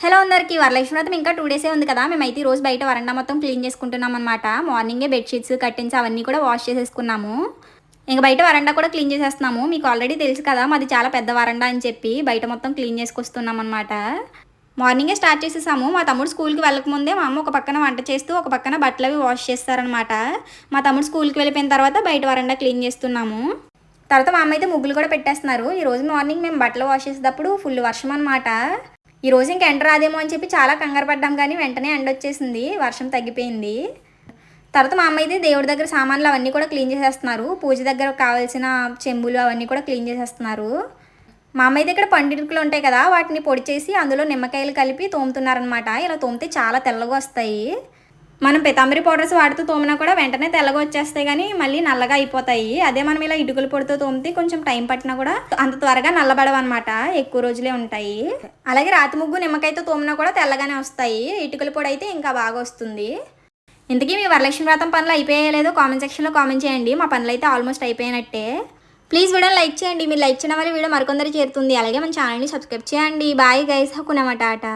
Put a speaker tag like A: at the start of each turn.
A: Hello అందరికి వరలక్ష్మి వ్రతం ఇంకా టూ డేసే ఉంది కదా. మేమైతే రోజు బయట వరండా మొత్తం క్లీన్ చేసుకుంటున్నాం అనమాట మార్నింగే బెడ్షీట్స్ కర్టెన్స్ అవన్నీ కూడా వాష్ చేసేసుకున్నాము. ఇంకా బయట వరండా కూడా క్లీన్ చేసేస్తున్నాము. మీకు ఆల్రెడీ తెలుసు కదా మాది చాలా పెద్ద వరండా అని చెప్పి బయట మొత్తం క్లీన్ చేసుకొస్తున్నాం అనమాట మార్నింగే స్టార్ట్ చేసేసాము. మా తమ్ముడు స్కూల్కి వెళ్ళకముందే మా అమ్మ ఒక పక్కన వంట చేస్తూ ఒక పక్కన బట్టలు అవి వాష్ చేస్తారనమాట మా తమ్ముడు స్కూల్కి వెళ్ళిపోయిన తర్వాత బయట వరండా క్లీన్ చేస్తున్నాము. తర్వాత మా అమ్మ అయితే ముగ్గులు కూడా పెట్టేస్తున్నారు. ఈరోజు మార్నింగ్ మేము బట్టలు వాష్ చేసేటప్పుడు ఫుల్ వర్షం అనమాట ఈ రోజు ఇంకా ఎండ రాదేమో అని చెప్పి చాలా కంగారు పడ్డాం కానీ వెంటనే ఎండ వచ్చేసింది. వర్షం తగ్గిపోయింది. తర్వాత మా అమ్మ అయితే దేవుడి దగ్గర సామాన్లు అవన్నీ కూడా క్లీన్ చేసేస్తున్నారు. పూజ దగ్గర కావాల్సిన చెంబులు అవన్నీ కూడా క్లీన్ చేసేస్తున్నారు. మా అమ్మ అయితే ఇక్కడ పండితులు ఉంటాయి కదా వాటిని పొడి చేసి అందులో నిమ్మకాయలు కలిపి తోముతున్నారనమాట ఇలా తోమితే చాలా తెల్లగా వస్తాయి. మనం పితాంబరి పౌడర్స్ వాడుతూ తోమినా కూడా వెంటనే తెల్లగా వచ్చేస్తాయి కానీ మళ్ళీ నల్లగా అయిపోతాయి. అదే మనం ఇలా ఇటుకల పొడితో తోమితే కొంచెం టైం పట్టినా కూడా అంత త్వరగా నల్లబడవన్నమాట. ఎక్కువ రోజులే ఉంటాయి. అలాగే రాతి ముగ్గు నిమ్మకాయతో తోమినా కూడా తెల్లగానే వస్తాయి. ఇటుకల పొడి అయితే ఇంకా బాగా వస్తుంది. ఇంతకీ మీ వరలక్ష్మి వ్రతం పనులు అయిపోయాయో లేదో కామెంట్ సెక్షన్లో కామెంట్ చేయండి. మా పనులు అయితే ఆల్మోస్ట్ అయిపోయినట్టే. ప్లీజ్ వీడియో లైక్ చేయండి. మీరు లైక్ చేయడం వల్ల వీడియో మరికొందరు చేరుతుంది. అలాగే మన ఛానల్ని సబ్స్క్రైబ్ చేయండి. Bye guys. హక్కునమాట ఆట.